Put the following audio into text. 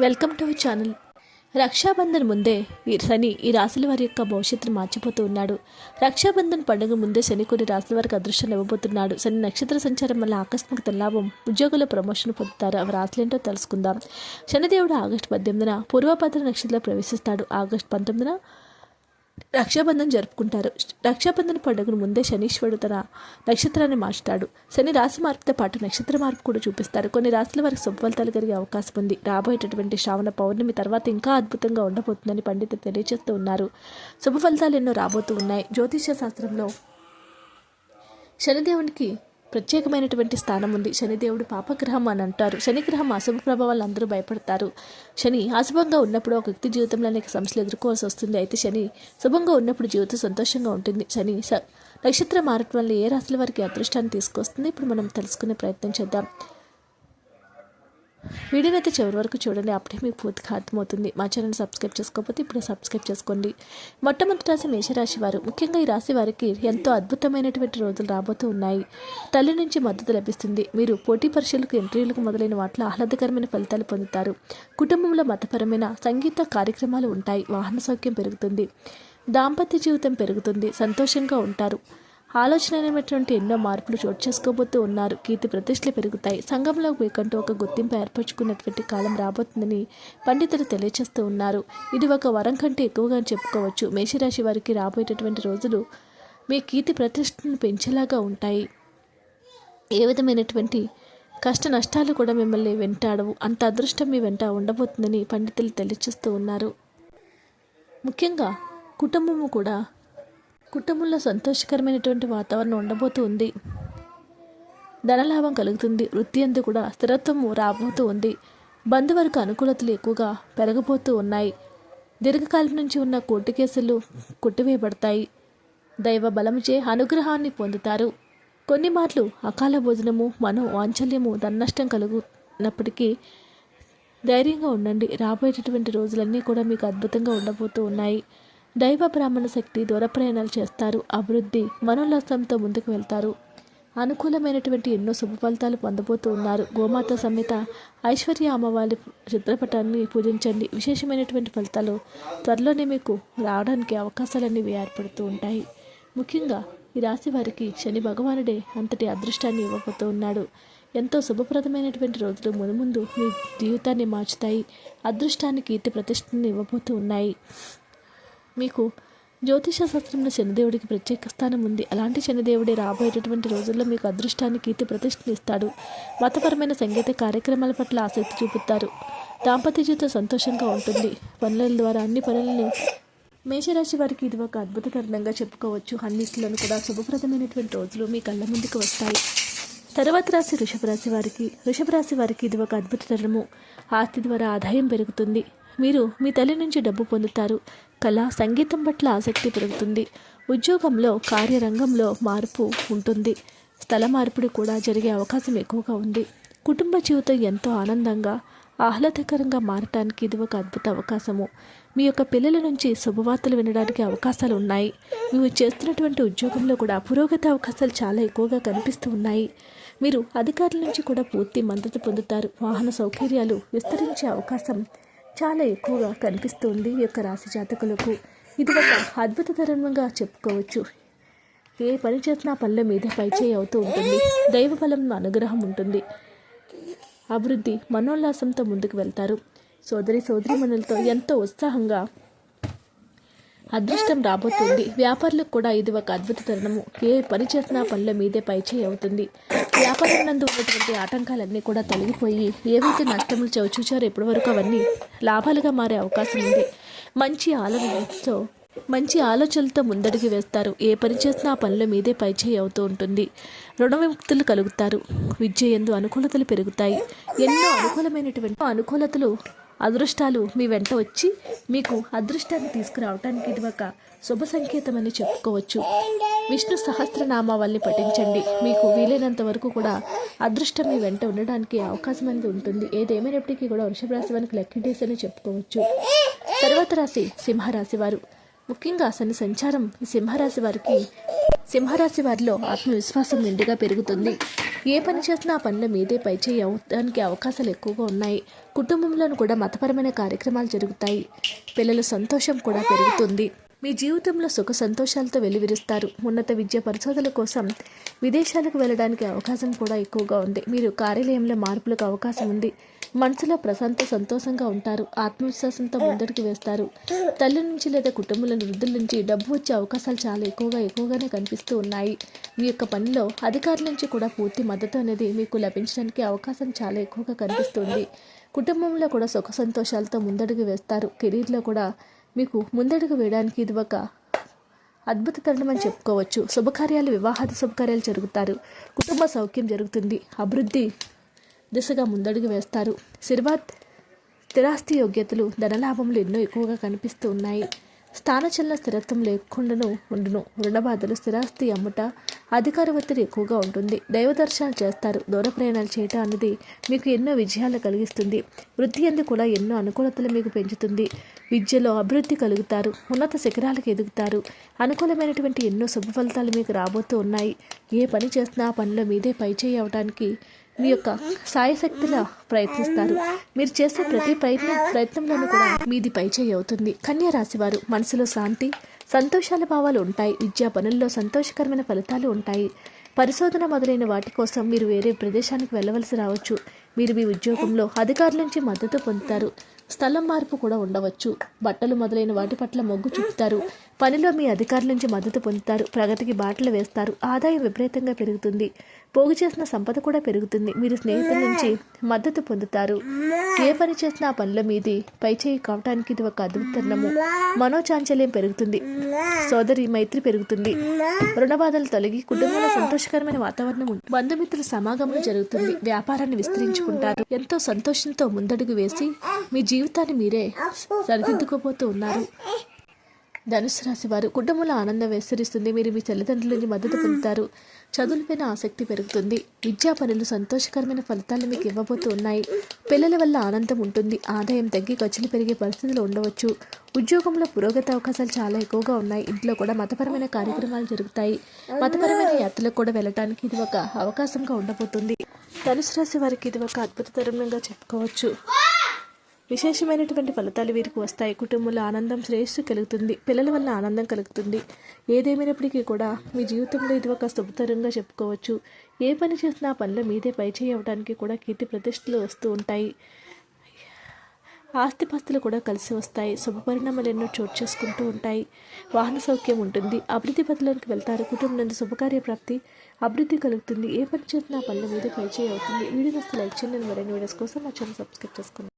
Welcome to our channel. Raksha Bandhan ముందే ఈ శని ఈ రాశుల వారి యొక్క భవిష్యత్తును మార్చిపోతూ ఉన్నాడు. రక్షాబంధన్ పండుగ ముందే శని కొన్ని రాశుల వారికి అదృష్టం ఇవ్వబోతున్నాడు. శని నక్షత్ర సంచారం వల్ల ఆకస్మిక తల్లాభం ఉద్యోగుల ప్రమోషన్ పొందుతారు. అవి రాశులేంటో తెలుసుకుందాం. శనిదేవుడు ఆగస్టు పద్దెనిమిదిన పూర్వభద్ర నక్షత్రంలో ప్రవేశిస్తాడు. ఆగస్టు పంతొమ్మిదిన రక్షాబంధన్ జరుపుకుంటారు. రక్షాబంధన పండుగను ముందే శనీశ్వరుడు తన నక్షత్రాన్ని మార్చుతాడు. శని రాశి మార్పుతో పాటు నక్షత్ర మార్పు కూడా చూపిస్తారు. కొన్ని రాశుల వారికి శుభ కలిగే అవకాశం ఉంది. రాబోయేటటువంటి శ్రావణ పౌర్ణమి తర్వాత ఇంకా అద్భుతంగా ఉండబోతుందని పండితులు తెలియజేస్తూ ఉన్నారు. శుభ ఫలితాలు ఎన్నో రాబోతూ ఉన్నాయి. జ్యోతిష శాస్త్రంలో శనిదేవునికి ప్రత్యేకమైనటువంటి స్థానం ఉంది. శనిదేవుడు పాపగ్రహం అని అంటారు. శనిగ్రహం అశుభ ప్రభావాలు అందరూ భయపడతారు. శని అశుభంగా ఉన్నప్పుడు ఒక వ్యక్తి జీవితంలో అనేక సమస్యలు ఎదుర్కోవాల్సి వస్తుంది. అయితే శని శుభంగా ఉన్నప్పుడు జీవితం సంతోషంగా ఉంటుంది. శని నక్షత్ర నక్షత్రం మారటం వల్ల ఏ రాశుల వారికి అదృష్టాన్ని తీసుకొస్తుంది? ఇప్పుడు మనం తెలుసుకునే ప్రయత్నం చేద్దాం. వీడియోని అయితే చివరి వరకు చూడండి. అప్పుడే మీకు పూర్తిగా అర్థమవుతుంది. మా ఛానల్ సబ్స్క్రైబ్ చేసుకోకపోతే ఇప్పుడు సబ్స్క్రైబ్ చేసుకోండి. మొట్టమొదటి రాశి మేషరాశి వారు. ముఖ్యంగా ఈ రాశి వారికి ఎంతో అద్భుతమైనటువంటి రోజులు రాబోతూ ఉన్నాయి. తల్లి నుంచి మద్దతు లభిస్తుంది. మీరు పోటీ పరీక్షలకు ఇంటర్వ్యూలకు మొదలైన వాటిలో ఆహ్లాదకరమైన ఫలితాలు పొందుతారు. కుటుంబంలో మతపరమైన సంగీత కార్యక్రమాలు ఉంటాయి. వాహన సౌఖ్యం పెరుగుతుంది. దాంపత్య జీవితం పెరుగుతుంది. సంతోషంగా ఉంటారు. ఆలోచనమైనటువంటి ఎన్నో మార్పులు చోటు చేసుకోబోతూ ఉన్నారు. కీర్తి ప్రతిష్టలు పెరుగుతాయి. సంఘంలో మీకంటూ ఒక గుర్తింపు ఏర్పరచుకున్నటువంటి కాలం రాబోతుందని పండితులు తెలియజేస్తూ ఉన్నారు. ఇది ఒక వరం కంటే ఎక్కువగా చెప్పుకోవచ్చు. మేషరాశి వారికి రాబోయేటటువంటి రోజులు మీ కీర్తి ప్రతిష్టను పెంచేలాగా ఉంటాయి. ఏ విధమైనటువంటి కష్ట నష్టాలు కూడా మిమ్మల్ని వెంటాడవు అంత అదృష్టం మీ వెంట ఉండబోతుందని పండితులు తెలియజేస్తూ ఉన్నారు. ముఖ్యంగా కుటుంబము కూడా కుటుంబంలో సంతోషకరమైనటువంటి వాతావరణం ఉండబోతూ ఉంది ధనలాభం కలుగుతుంది. వృత్తి అందు కూడా స్థిరత్వం రాబోతూ ఉంది. బంధువర్గ అనుకూలతలు ఎక్కువగా పెరగబోతూ ఉన్నాయి. దీర్ఘకాలం నుంచి ఉన్న కోర్టు కేసులు కొట్టివేయబడతాయి. దైవ బలముచే అనుగ్రహాన్ని పొందుతారు. కొన్ని మాటలు అకాల భోజనము మనో వాంఛల్యము ధననష్టం కలుగునప్పటికీ ధైర్యంగా ఉండండి. రాబోయేటటువంటి రోజులన్నీ కూడా మీకు అద్భుతంగా ఉండబోతూ ఉన్నాయి. దైవ బ్రాహ్మణ శక్తి దూర ప్రయాణాలు చేస్తారు. అభివృద్ధి మనోల్లాసంతో ముందుకు వెళ్తారు. అనుకూలమైనటువంటి ఎన్నో శుభ ఫలితాలు పొందబోతూ ఉన్నారు. గోమాత సమేత ఐశ్వర్య అమ్మవారి చిత్రపటాన్ని పూజించండి. విశేషమైనటువంటి ఫలితాలు త్వరలోనే మీకు రావడానికి అవకాశాలన్నీ ఏర్పడుతూ ఉంటాయి. ముఖ్యంగా ఈ రాశి వారికి శని భగవానుడే అంతటి అదృష్టాన్ని ఇవ్వబోతూ ఉన్నాడు. ఎంతో శుభప్రదమైనటువంటి రోజులు మునుముందు మీ జీవితాన్ని మార్చుతాయి. అదృష్టాన్ని కీర్తి ప్రతిష్టని ఇవ్వబోతూ ఉన్నాయి. మీకు జ్యోతిష శాస్త్రంలో శనిదేవుడికి ప్రత్యేక స్థానం ఉంది. అలాంటి శనిదేవుడే రాబోయేటటువంటి రోజుల్లో మీకు అదృష్టాన్ని కీర్తి ప్రతిష్టని ఇస్తాడు. మతపరమైన సంగీత కార్యక్రమాల పట్ల ఆసక్తి చూపుతారు. దాంపత్య జీవితం సంతోషంగా ఉంటుంది. పనుల ద్వారా అన్ని పనులను మేషరాశి వారికి ఇది ఒక అద్భుతకరణంగా చెప్పుకోవచ్చు. అన్నింటిలోనూ కూడా శుభప్రదమైనటువంటి రోజులు మీ కళ్ళ ముందుకు వస్తాయి. తర్వాత రాశి వృషభ రాశి వారికి వృషభ రాశి వారికి ఇది ఒక అద్భుత తరుణము. ఆస్తి ద్వారా ఆదాయం పెరుగుతుంది. మీరు మీ తల్లి నుంచి డబ్బు పొందుతారు. కళ సంగీతం పట్ల ఆసక్తి పెరుగుతుంది. ఉద్యోగంలో కార్యరంగంలో మార్పు ఉంటుంది. స్థల మార్పిడి కూడా జరిగే అవకాశం ఎక్కువగా ఉంది. కుటుంబ జీవితం ఎంతో ఆనందంగా ఆహ్లాదకరంగా మారటానికి ఇది ఒక అద్భుత అవకాశము. మీ యొక్క పిల్లల నుంచి శుభవార్తలు వినడానికి అవకాశాలు ఉన్నాయి. మీరు చేస్తున్నటువంటి ఉద్యోగంలో కూడా పురోగతి అవకాశాలు చాలా ఎక్కువగా కనిపిస్తూ ఉన్నాయి. మీరు అధికారుల నుంచి కూడా పూర్తి మద్దతు పొందుతారు. వాహన సౌకర్యాలు విస్తరించే అవకాశం చాలా ఎక్కువగా కనిపిస్తుంది ఈ యొక్క రాశి జాతకులకు. ఇది ఒక అద్భుతకరంగా చెప్పుకోవచ్చు. ఏ పని చేసినా పనుల మీద పైచేయి అవుతూ ఉంటుంది. దైవ బలం అనుగ్రహం ఉంటుంది. అభివృద్ధి మనోల్లాసంతో ముందుకు వెళ్తారు. సోదరి సోదరిమణులతో ఎంతో ఉత్సాహంగా అదృష్టం రాబోతుంది. వ్యాపారులకు కూడా ఇది ఒక అద్భుత తరుణము ఏ పని చేసినా పనుల మీదే పైచేయి అవుతుంది. వ్యాపారం నందు ఉన్నటువంటి ఆటంకాలన్నీ కూడా తొలగిపోయి ఏవైతే నష్టములు చవిచూచారో ఇప్పటి వరకు అవన్నీ లాభాలుగా మారే అవకాశం ఉంది. మంచి ఆలోచనతో మంచి ఆలోచనలతో ముందడిగి వేస్తారు. ఏ పని చేసినా ఆ పనుల మీదే పైచేయి అవుతూ ఉంటుంది. రుణ విముక్తులు కలుగుతారు. విద్య ఎందు అనుకూలతలు పెరుగుతాయి. ఎన్నో అనుకూలమైనటువంటి అనుకూలతలు అదృష్టాలు మీ వెంట వచ్చి మీకు అదృష్టాన్ని తీసుకురావటానికి ఇది ఒక శుభ సంకేతమని చెప్పుకోవచ్చు. విష్ణు సహస్రనామావల్ని పఠించండి. మీకు వీలైనంత వరకు కూడా అదృష్టం మీ వెంట ఉండడానికి అవకాశం అనేది ఉంటుంది. ఏదేమైనప్పటికీ కూడా వృషభ రాశి వారికి లక్కీ అని చెప్పుకోవచ్చు. తర్వాత రాశి సింహరాశి వారు. ముఖ్యంగా శని సంచారం సింహరాశి వారికి సింహరాశి వారిలో ఆత్మవిశ్వాసం నిండుగా పెరుగుతుంది. ఏ పని చేసినా ఆ పనిలో మీదే పైచేయి అవడానికి అవకాశాలు ఎక్కువగా ఉన్నాయి. కుటుంబంలోనూ కూడా మతపరమైన కార్యక్రమాలు జరుగుతాయి. పిల్లల సంతోషం కూడా పెరుగుతుంది. మీ జీవితంలో సుఖ సంతోషాలతో వెలువిరుస్తారు. ఉన్నత విద్య పరిశోధనల కోసం విదేశాలకు వెళ్ళడానికి అవకాశం కూడా ఎక్కువగా ఉంది. మీరు కార్యాలయంలో మార్పులకు అవకాశం ఉంది. మనసులో ప్రశాంత సంతోషంగా ఉంటారు. ఆత్మవిశ్వాసంతో ముందడికి వేస్తారు. తల్లి నుంచి లేదా కుటుంబంలోని వృద్ధుల నుంచి డబ్బు వచ్చే అవకాశాలు చాలా ఎక్కువగా ఎక్కువగానే కనిపిస్తూ ఉన్నాయి. మీ యొక్క పనిలో అధికారుల నుంచి కూడా పూర్తి మద్దతు అనేది మీకు లభించడానికి అవకాశం చాలా ఎక్కువగా కనిపిస్తుంది. కుటుంబంలో కూడా సుఖ సంతోషాలతో ముందడుగు వేస్తారు. కెరీర్లో కూడా మీకు ముందడుగు వేయడానికి ఇది ఒక అద్భుత తరుణం అని చెప్పుకోవచ్చు. శుభకార్యాలు వివాహాది శుభకార్యాలు జరుగుతారు. కుటుంబ సౌఖ్యం జరుగుతుంది. అభివృద్ధి దిశగా ముందడుగు వేస్తారు. స్థిరవాత్ స్థిరాస్తి యోగ్యతలు ధనలాభములు ఎన్నో ఎక్కువగా కనిపిస్తూ ఉన్నాయి. స్థానచలన స్థిరత్వం లేకుండాను ఉండును. రుణబాధలు స్థిరాస్తి అమ్ముట అధికార ఒత్తిడి ఎక్కువగా ఉంటుంది. దైవ దర్శనాలు చేస్తారు. దూర ప్రయాణాలు చేయటం అనేది మీకు ఎన్నో విజయాలు కలిగిస్తుంది. వృద్ధి ఎందు కూడా ఎన్నో అనుకూలతలు మీకు పెంచుతుంది. విద్యలో అభివృద్ధి కలుగుతారు. ఉన్నత శిఖరాలకు ఎదుగుతారు. అనుకూలమైనటువంటి ఎన్నో శుభ ఫలితాలు మీకు రాబోతూ ఉన్నాయి. ఏ పని చేసినా ఆ పనిలో మీదే పైచేయి అవడానికి మీ యొక్క సాయశక్తిలా ప్రయత్నిస్తారు. మీరు చేసే ప్రతి ప్రయత్న ప్రయత్నంలోనూ కూడా మీది పైచేయి అవుతుంది. కన్యా రాశి వారు మనసులో శాంతి సంతోషాల భావాలు ఉంటాయి. విద్యా పనుల్లో సంతోషకరమైన ఫలితాలు ఉంటాయి. పరిశోధన మొదలైన వాటి కోసం మీరు వేరే ప్రదేశానికి వెళ్ళవలసి రావచ్చు. మీరు మీ ఉద్యోగంలో అధికారుల నుంచి మద్దతు పొందుతారు. స్థలం మార్పు కూడా ఉండవచ్చు. బట్టలు మొదలైన వాటి పట్ల మొగ్గు చూపుతారు. పనిలో మీ అధికారుల నుంచి మద్దతు పొందుతారు. ప్రగతికి బాటలు వేస్తారు. ఆదాయం విపరీతంగా పెరుగుతుంది. పోగు చేసిన సంపద కూడా పెరుగుతుంది. మీరు స్నేహితుల నుంచి మద్దతు పొందుతారు. ఏ పని చేసినా ఆ పనుల మీది. పైచేయి కావటానికి ఇది ఒక అద్భుతము మనోచాంచల్యం పెరుగుతుంది. సోదరి మైత్రి పెరుగుతుంది. రుణబాధలు తొలగి కుటుంబంలో సంతోషకరమైన వాతావరణం ఉంది. బంధుమిత్రుల సమాగమం జరుగుతుంది. వ్యాపారాన్ని విస్తరించుకుంటారు. ఎంతో సంతోషంతో ముందడుగు వేసి మీ జీవితాన్ని మీరే సరిదిద్దుకోబోతూ ఉన్నారు. ధనుసు రాశి వారు కుటుంబంలో ఆనందం విస్తరిస్తుంది. మీరు మీ తల్లిదండ్రులని మద్దతు పొందుతారు. చదువులపైన ఆసక్తి పెరుగుతుంది. విద్యా పనులు సంతోషకరమైన ఫలితాలు మీకు ఇవ్వబోతూ ఉన్నాయి. పిల్లల వల్ల ఆనందం ఉంటుంది. ఆదాయం తగ్గి ఖర్చులు పెరిగే పరిస్థితులు ఉండవచ్చు. ఉద్యోగంలో పురోగతి అవకాశాలు చాలా ఎక్కువగా ఉన్నాయి. ఇంట్లో కూడా మతపరమైన కార్యక్రమాలు జరుగుతాయి. మతపరమైన యాత్రలకు కూడా వెళ్ళటానికి ఇది ఒక అవకాశంగా ఉండబోతుంది. ధనుసు రాశి వారికి ఇది ఒక అద్భుత తరుణంగా చెప్పుకోవచ్చు. విశేషమైనటువంటి ఫలితాలు వీరికి వస్తాయి. కుటుంబంలో ఆనందం శ్రేయస్సు కలుగుతుంది. పిల్లల వల్ల ఆనందం కలుగుతుంది. ఏదేమైనప్పటికీ కూడా మీ జీవితంలో ఇది ఒక శుభతరంగా చెప్పుకోవచ్చు. ఏ పని చేసినా పనులు పనిలో మీదే పైచేయి అవ్వడానికి కూడా కీర్తి ప్రతిష్టలు వస్తూ ఉంటాయి. ఆస్తిపాస్తులు కూడా కలిసి వస్తాయి. శుభ పరిణామాలు ఎన్నో చోటు చేసుకుంటూ ఉంటాయి. వాహన సౌఖ్యం ఉంటుంది. అభివృద్ధి పథలోకి వెళ్తారు. కుటుంబం నుండి శుభకార్య ప్రాప్తి అభివృద్ధి కలుగుతుంది. ఏ పని చేసినా పనుల మీద పరిచయం అవుతుంది. వీడియో వస్తే లైక్ చేయండి. మరిన్ని వీడియోస్ కోసం మా ఛానల్ సబ్స్క్రైబ్ చేసుకోండి